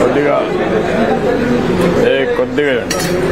కొద్దిగా. ఏ కొద్దిగా.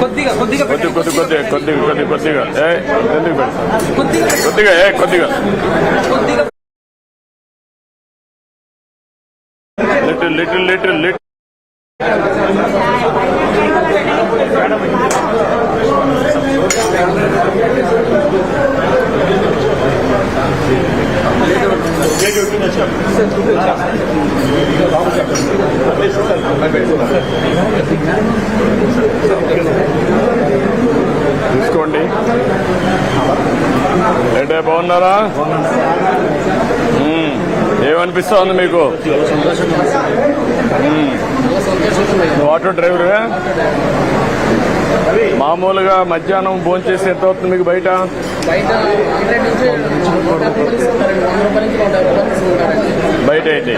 కొద్దిగా కొద్దిగా కొద్ది కొద్ది కొద్దిగా కొద్దిగా కొద్ది కొద్దిగా. ఏ కొద్దిగా కొద్దిగా ఏ కొద్దిగా. కొద్దిగా లిటిల్ లిటిల్ లిటిల్ లిటిల్. తీసుకోండి. అంటే బాగున్నారా? ఏమనిపిస్తా ఉంది మీకు? ఆటో డ్రైవరే? మామూలుగా మధ్యాహ్నం భోజనం చేసి ఎంత అవుతుంది మీకు బయట? బయట అయితే.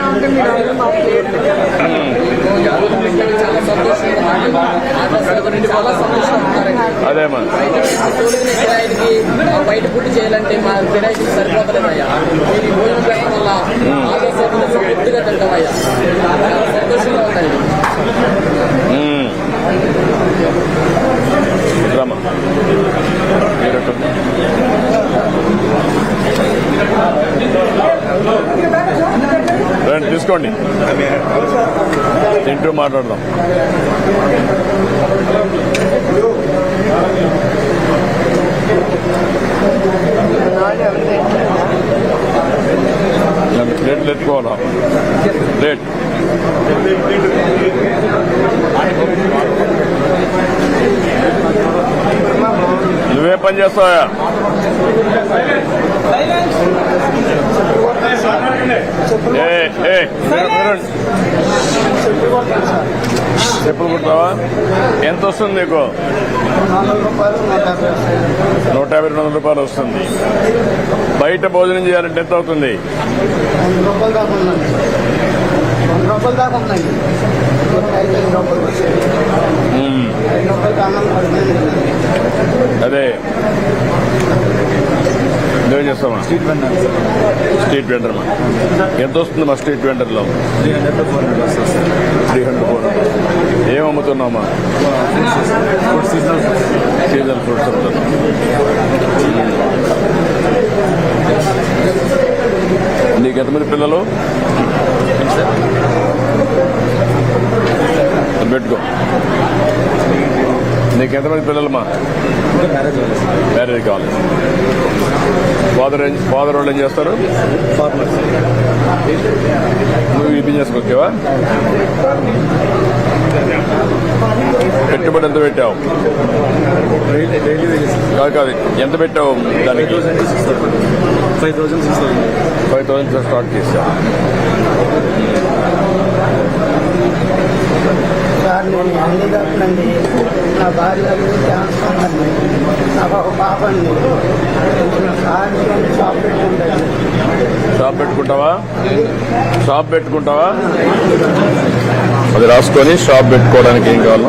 అదే బయట ఫుడ్ చేయాలంటే మా కిరాయికి సరిపోతలేదయ్యా. మీరు ఈ భోజనం పెట్టడం వల్ల పూర్తిగా తింటామయ్యా చాలా సంతోషంగా ఉందండి మ్మ్. రమ్మా మీరు అటు. రండి తీసుకోండి. తింటూ మాట్లాడదాం. నన్ను ప్లేట్లు ఎత్తుకోవాలా? ప్లేట్. నువ్వే పని చేస్తావా ఏ ఏ మీరు- మీరండి. చెప్పులు కుడతావా ఎంత వస్తుంది నీకు? నూట యాభై రెండు వందల రూపాయలు వస్తుంది. బయట భోజనం చేయాలంటే ఎంత అవుతుంది? అదే. నువ్వేం చేస్తావా? స్ట్రీట్ వెండర్ స్ట్రీట్ వెండర్ మా. ఎంత వస్తుంది మా street వెండర్లో three hundred to four hundred వస్తుంది త్రీ హండ్రెడ్ ఫోర్ ఏం అమ్ముతున్నామా ఫుడ్ సీజనల్ సీజన్ ఫ్రూట్స్ అమ్ముతున్నాం నీకు ఎంతమంది పిల్లలు? పెట్టుకో. నీకు ఎంతమంది పిల్లలమ్మా? మ్యారేజ్ కావాలి. ఫాదర్ ఫాదర్ వాళ్ళు ఏం చేస్తారు? నువ్వు ఈ బిజినెస్ వచ్చావా? పెట్టుబడి ఎంత పెట్టావు? కాదు కాదు. ఎంత పెట్టావు దానికి? Five thousand six thousand five thousand start చేసావు సార్ నేను హ్యాండిక్యాప్ట్ అండి నా భార్య క్యాన్సర్ అండి నాకు ఒక పాప అండి సార్ షాప్ పెట్టుకుంటాను షాప్ పెట్టుకుంటావా? షాప్ పెట్టుకుంటావా? అది రాసుకొని షాప్ పెట్టుకోవడానికి ఏం కావాలి?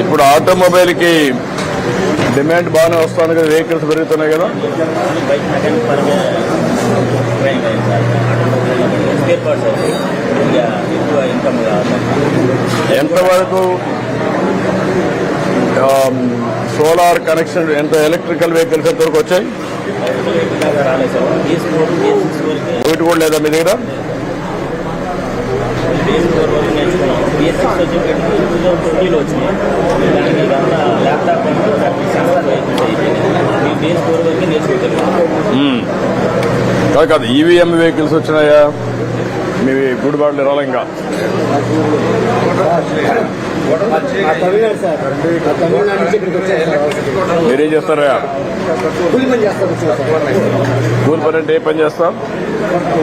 ఇప్పుడు ఆటోమొబైల్కి డిమాండ్ బాగానే వస్తాను కదా వెహికల్స్ పెరుగుతున్నాయి కదా? ఎంత వరకు ఎంతవరకు సోలార్ కనెక్షన్ ఎంత ఎలక్ట్రికల్ వెహికల్స్ ఎంతవరకు వచ్చాయి ఒకటి కూడా లేదా మీ దగ్గర? మ్మ్. కాదు కాదు ఈవీఎం వెహికల్స్ వచ్చినాయా? మీ గుడివాళ్ళు రాలంగా ఆ మీరేం చేస్తారా కూలి పని కూలి పని అంటే ఏ పని చేస్తాం?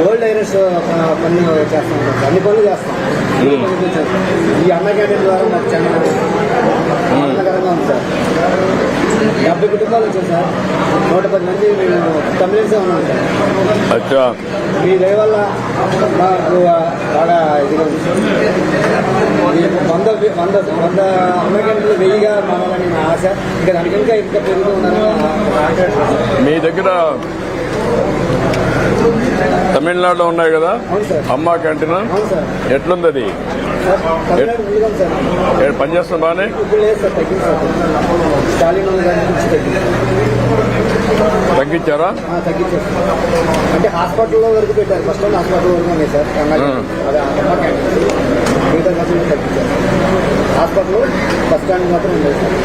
ఓల్డ్ ఐరస్ పని చేస్తాం. అన్ని పనులు చేస్తాం. ఈ అన్న క్యాంటీన్ ద్వారా మాకు చాలా ఆనందకరంగా ఉంది సార్. డెబ్బై కుటుంబాలు వచ్చాయి సార్. నూట పది మంది మేము తమిళన్సే ఉన్నాం సార్. అచ్చా. మీ దయ వల్ల మాకు బాగా ఇదిగా వంద వంద వంద అమెరికన్లు వెయ్యిగా మారాలని నా ఆశ. ఇంకా దానికి ఇంకా పెరుగుతూ ఉండాలని నా ఆశ. మీ దగ్గర తమిళనాడులో ఉన్నాయి కదా? అమ్మా క్యాంటీన్? ఎట్లుంది అది? సార్ తమిళనాడు తగ్గించారా? తగ్గించారు. అంటే హాస్పిటల్లో వరకు పెట్టారు. ఫస్ట్ హాస్పిటల్ వరకు ఉన్నాయి సార్. మిగతా మాత్రం తగ్గించారు. హాస్పిటల్ బస్ స్టాండ్ మాత్రం సార్.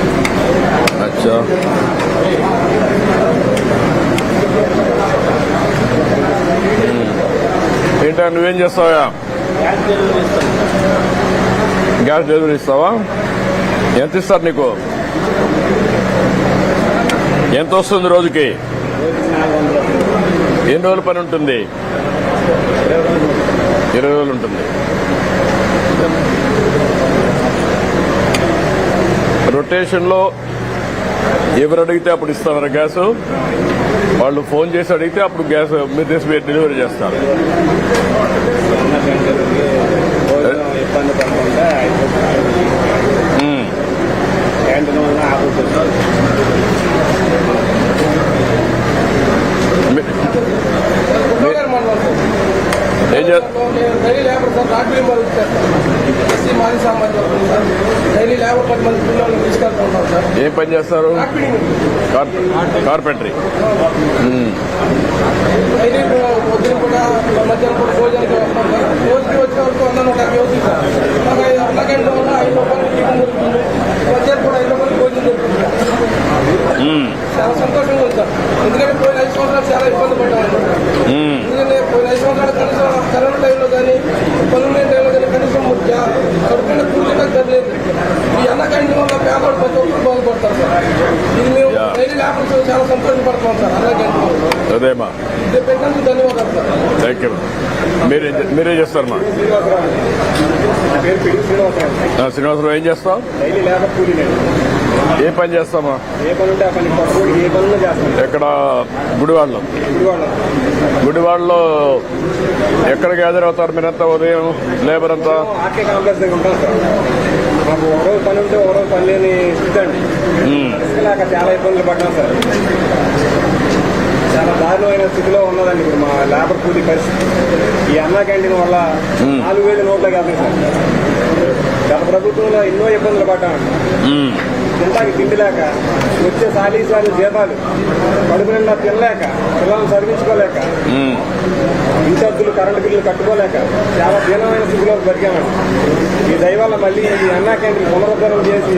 అచ్చా. ఏంటా నువ్వేం చేస్తావా గ్యాస్ డెలివరీ ఇస్తావా? ఎంత ఇస్తారు నీకు? ఎంత వస్తుంది రోజుకి? ఎన్ని రోజుల పని ఉంటుంది? ఇరవై రోజులు ఉంటుంది. రొటేషన్లో ఎవరు అడిగితే అప్పుడు ఇస్తారా గ్యాస్. వాళ్ళు ఫోన్ చేసి అడిగితే అప్పుడు గ్యాస్ మీరు డెలివరీ చేస్తారు ఇబ్బంది పడకుండా మ్మ్. క్యాంటీన్ వల్ల ఆపుతుంది మీ- మీ- ఏం చేస్తారు డైలీ లేబర్ సార్ రాత్రి మరి ఎస్సీ మాది సామాజిక సార్ డైలీ లేబర్ పది మంది పిల్లలు తీసుకెళ్తూ ఉన్నాం సార్ ఏం పని చేస్తారు రాపిడింగ్ కార్పె- కార్పెంటరీ డైలీ పొద్దున కూడా మధ్యాహ్నం కూడా భోజనానికి వస్తాం సార్ రోజుకి వచ్చే వరకు వంద నూట యాభై అవుతుంది సార్ మాకు ఐదు అన్నగంట వల్ల ఐదు రూపాయలు టిఫిన్ దొరుకుతుంది మధ్యాహ్నం కూడా ఐదు రూపాయలు భోజనం దొరుకుతుంది సార్. మ్మ్. చాలా సంతోషంగా ఉంది సార్ ఎందుకంటే పోయిన ఐదు సంవత్సరాలు చాలా ఇబ్బంది పడ్డాము మ్మ్. ఎందుకంటే పోయిన ఐదు సంవత్సరాలు కనీసం కరోనా టైంలో కానీ పనులు టైంలో కానీ కనీసం కడుపున పూర్తిగా గడలేదు ఈ అన్న క్యాంటీన్ వల్ల పేదవాడు ప్రతి ఒక్కరు బాగుపడతారు సార్. ఇది మేము Yeah. డైలీ లేకపోతే చాలా సంతోషపడుతున్నాం సార్. అన్న క్యాంటీన్ అదేమా ఇది పెట్టినందుకు ధన్యవాదాలు సార్. థ్యాంక్ యూ మీరే మీరే చేస్తారమ్మా నా పేరు పిడి శ్రీనివాసరావు ఏం చేస్తావు? డైలీ లేబర్ కూలీ నేను ఏ పని చేస్తామా ఎక్కడ? గుడివాడలో. గుడివాడ గుడివాడలో ఎక్కడ గ్యాదర్ అవుతారు? మీరంతా ఉదయం లేబర్ అంతా? మాకు ఒక రోజు పని ఉంటే ఒక రోజు పని లేని స్థితి అండి. ఇసుకలేక చాలా ఇబ్బందులు పడ్డాం సార్. చాలా దారుణమైన స్థితిలో ఉన్నదండి ఇప్పుడు మా లేబర్ కూలీ పరిస్థితి. ఈ అన్నా క్యాంటీన్ వల్ల నాలుగు వేల నోట్లకి వెళ్తాయి సార్. గత ప్రభుత్వంలో ఎన్నో ఇబ్బందులు పడ్డామండి. తింటాకి తిండి లేక వచ్చే సాలీసాలు జీతాలు కడుపు నిండా తినలేక పిల్లల్ని చదివించుకోలేక. ఇన్ఛార్జీలు కరెంటు బిల్లులు కట్టుకోలేక చాలా దీనమైన స్థితిలో బతికామండి ఈ దయవల్ల మళ్ళీ ఈ అన్నా క్యాంటీన్ పునరుద్ధరణ చేసి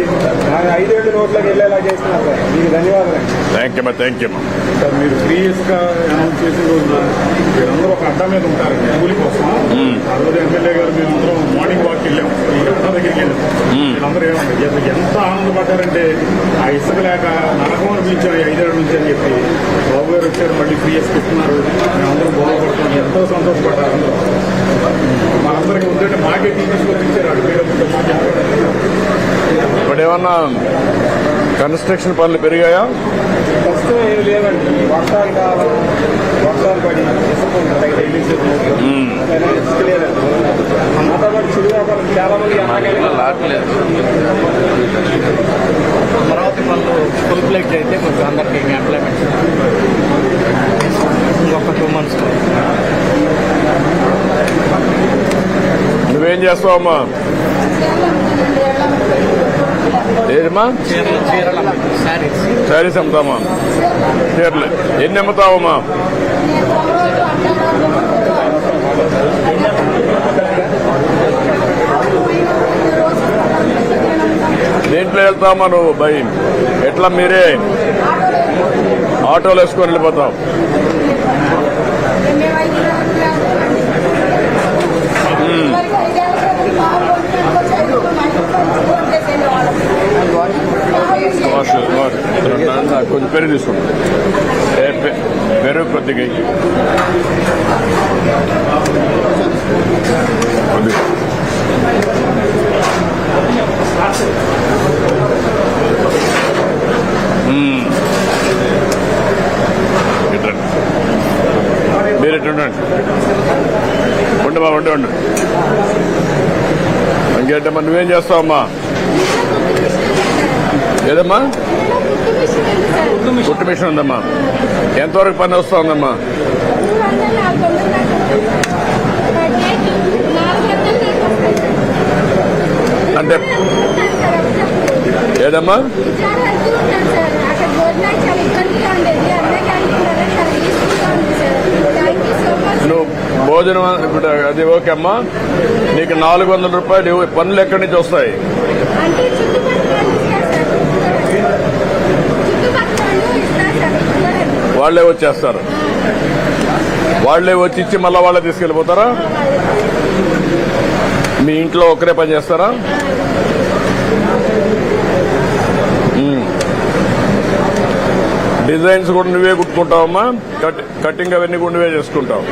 ఐదేళ్ళ నోట్లోకి వెళ్ళేలా చేస్తున్నారు సార్. మీకు ధన్యవాదాలు. Thank you thank you sir మీరు త్రీ ఇయర్స్గా అనౌన్స్ చేసిన రోజు మీరందరూ ఒక అడ్డా మీద ఉంటారు. కూలి కోసం. ఆ రోజు ఎమ్మెల్యే గారు మేమందరం మార్నింగ్ వాక్ వెళ్ళాం. ఈ అడ్డా దగ్గరికి వెళ్ళాం. వీళ్ళందరూ ఏమంటారు ఎంత- ఎంత ఆనందపడ్డారంటే ఆ ఇసుక లేక నరకం అనిపించారు ఈ ఐదేళ్ళ నుంచి అని చెప్పి బాబు గారు వచ్చారు మళ్ళీ త్రీ ఇయర్స్ ఇస్తున్నారు. మేమందరం బాగుపడుతున్నాం. ఎంతో సంతోషపడ్డారు అందరూ. మనందరికీ ఉందంటే మాకే అటు పేరు మాకే ఇప్పుడు ఏమన్నా కన్స్ట్రక్షన్ పనులు పెరిగాయా? ప్రస్తుతం లేవండి. వర్షాలు కాలం వర్షాలు పడి చాలా మంది క్యాంటీన్ అమరావతి పనులు ఫుల్ ప్లేట్ అయితే కొంచెం అందరికి ఎంప్లాయ్మెంట్ ఇంకొక టూ మంత్స్ నువ్వేం చేస్తావమ్మా? ఏదమ్మా శారీస్ అమ్ముతామా? చీరలు. ఎన్ని అమ్ముతావమ్మా దేంట్లో వెళ్తామా నువ్వు? భయ్ ఎట్లా మీరే? ఆటోలు వేసుకొని వెళ్ళిపోతావు. మాస్టర్ కుమార్ నాకు కొంచెం పెరుగు తీసుకుంటాం ఏ పె- పెరుగు కొద్దిగా మీరు ఉండండి ఉండు బాబు ఉండు ఉండు ఇంకేంటమ్మా నువ్వేం చేస్తావమ్మా ఏదమ్మా? కుట్టు మిషన్. ఉందమ్మా. ఎంతవరకు పని వస్తా ఉందమ్మా? అంటే ఏదమ్మా? నువ్వు భోజనం ఇప్పుడు అది ఓకే అమ్మా. నీకు నాలుగు వందల రూపాయలు. పనులు ఎక్కడి నుంచి వస్తాయి అంటే చుట్టుపక్కల చుట్టుపక్కల ఇస్తారు సార్ వాళ్ళే వాళ్ళే వచ్చేస్తారు. వాళ్ళే వచ్చి ఇచ్చి మళ్ళీ వాళ్ళే తీసుకెళ్ళిపోతారా? మీ ఇంట్లో ఒకరే పని చేస్తారా? డిజైన్స్ కూడా నువ్వే కుట్టుకుంటావమ్మా. కట్ కటింగ్ అవన్నీ కూడా నువ్వే చేసుకుంటావు.